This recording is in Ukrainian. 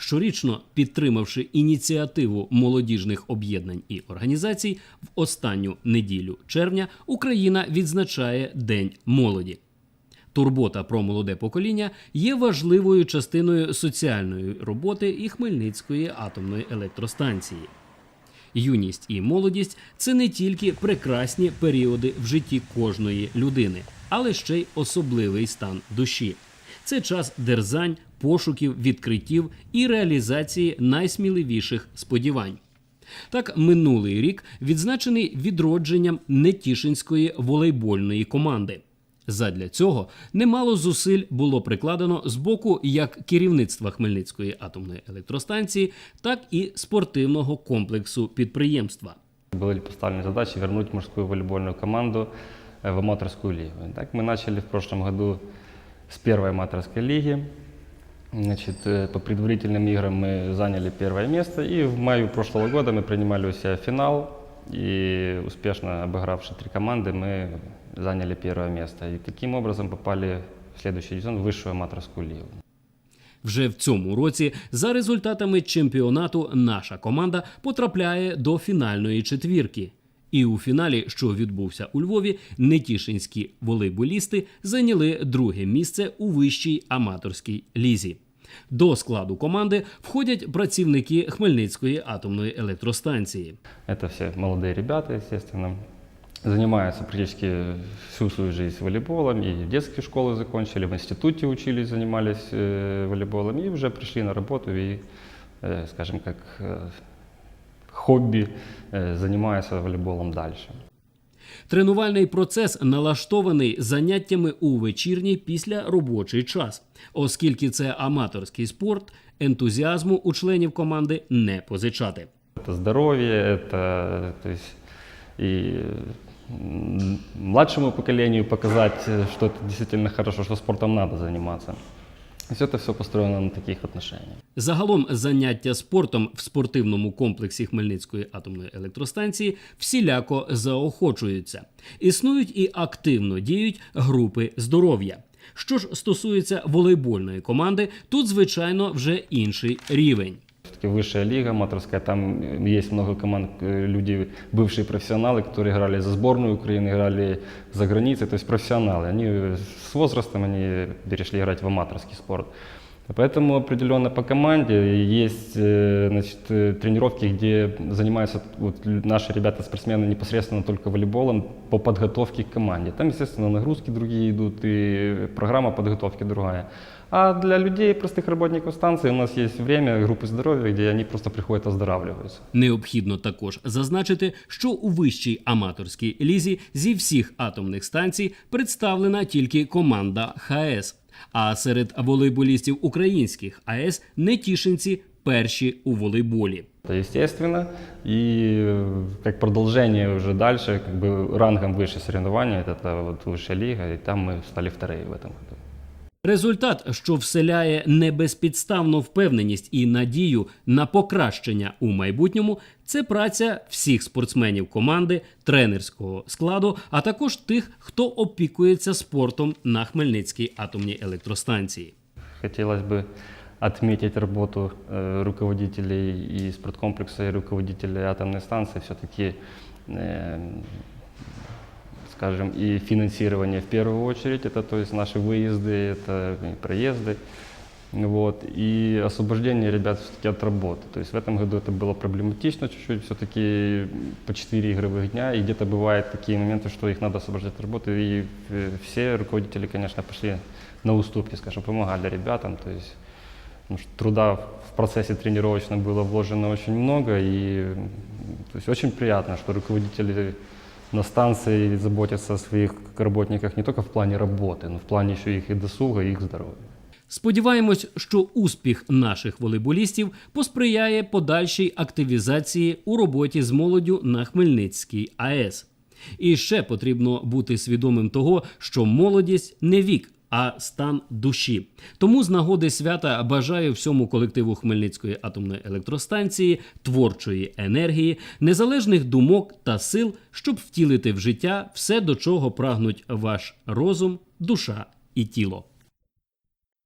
Щорічно підтримавши ініціативу молодіжних об'єднань і організацій, в останню неділю червня Україна відзначає День молоді. Турбота про молоде покоління є важливою частиною соціальної роботи і Хмельницької атомної електростанції. Юність і молодість це не тільки прекрасні періоди в житті кожної людини, але ще й особливий стан душі. Це час дерзань, пошуків, відкриттів і реалізації найсміливіших сподівань. Так, минулий рік відзначений відродженням Нетішинської волейбольної команди. Задля цього немало зусиль було прикладено з боку як керівництва Хмельницької атомної електростанції, так і спортивного комплексу підприємства. Были поставлены задачи вернуть мужскую волейбольную команду э, в аматорскую лигу. Так мы начали в прошлом году с первой аматорской лиги. Значит, э, по предварительным играм мы заняли первое место, и в мае прошлого года мы принимали у себя финал, и успешно обыгравши три команды, мы заняли первое место. И таким образом попали в следующий сезон в высшую аматорскую лигу. Вже в цьому році, за результатами чемпіонату, наша команда потрапляє до фінальної четвірки. І у фіналі, що відбувся у Львові, нетішинські волейболісти зайняли друге місце у вищій аматорській лізі. До складу команди входять працівники Хмельницької атомної електростанції. Это все молодые ребята, естественно. Занимаются практически всю свою жизнь волейболом. И детские школы закончили, в институте учились, занимались э, волейболом. И уже пришли на работу и, э, скажем, как э, хобби э, занимаются волейболом дальше. Тренувальний процес налаштований заняттями у вечірній після робочий час, оскільки це аматорський спорт, ентузіазму у членів команди не позичати. Это здоровье, это то есть, и м, младшему поколению показать, э, что это действительно хорошо, что спортом надо заниматься. То це все построено на таких отношениях. Загалом заняття спортом в спортивному комплексі Хмельницької атомної електростанції всіляко заохочуються. Існують і активно діють групи здоров'я. Що ж стосується волейбольної команди, тут звичайно вже інший рівень Все-таки высшая лига аматорская, там э, есть много команд, э, люди, бывшие профессионалы, которые играли за сборную Украины, играли за границей, то есть профессионалы. Они э, с возрастом они перешли играть в аматорский спорт. Поэтому определенно по команде есть э, значит, э, тренировки, где занимаются вот, лю- наши ребята-спортсмены непосредственно только волейболом по подготовке к команде. Там, естественно, нагрузки другие идут и программа подготовки другая. А для людей, простых работников станции, у нас есть время группы здоровья, где они просто приходят оздоравливаются. Необхідно також зазначити, що у вищій аматорській лізі зі всіх атомних станцій представлена тільки команда ХАЕС. А серед волейболістів українських АЕС нетішинці перші у волейболі. Это естественно. И э, как продолжение уже дальше, как бы рангом выше соревнования, это, это вот высшая лига, и там мы стали вторые в этом году. Результат, що вселяє небезпідставну впевненість і надію на покращення у майбутньому, це праця всіх спортсменів команди, тренерського складу, а також тих, хто опікується спортом на Хмельницькій атомній електростанції. Хотелось бы отметить работу э, руководителей и спорткомплекса, и руководителей атомной станции. Все-таки, скажем, и финансирование в первую очередь, это то есть наши выезды, это проезды. Вот, и освобождение ребят все-таки от работы. То есть в этом году это было проблематично чуть-чуть, все-таки по 4 игровых дня, и где-то бывают такие моменты, что их надо освобождать от работы, и э, все руководители, конечно, пошли на уступки, скажем, помогали ребятам, то есть что труда в процессе тренировочном было вложено очень много, и то есть очень приятно, что руководители на станции заботятся о своих работниках не только в плане работы, но в плане еще их и досуга, и их здоровья. Сподіваємось, що успіх наших волейболістів посприяє подальшій активізації у роботі з молоддю на Хмельницькій АЕС. І ще потрібно бути свідомим того, що молодість не вік, а стан душі. Тому з нагоди свята бажаю всьому колективу Хмельницької атомної електростанції творчої енергії, незалежних думок та сил, щоб втілити в життя все, до чого прагнуть ваш розум, душа і тіло.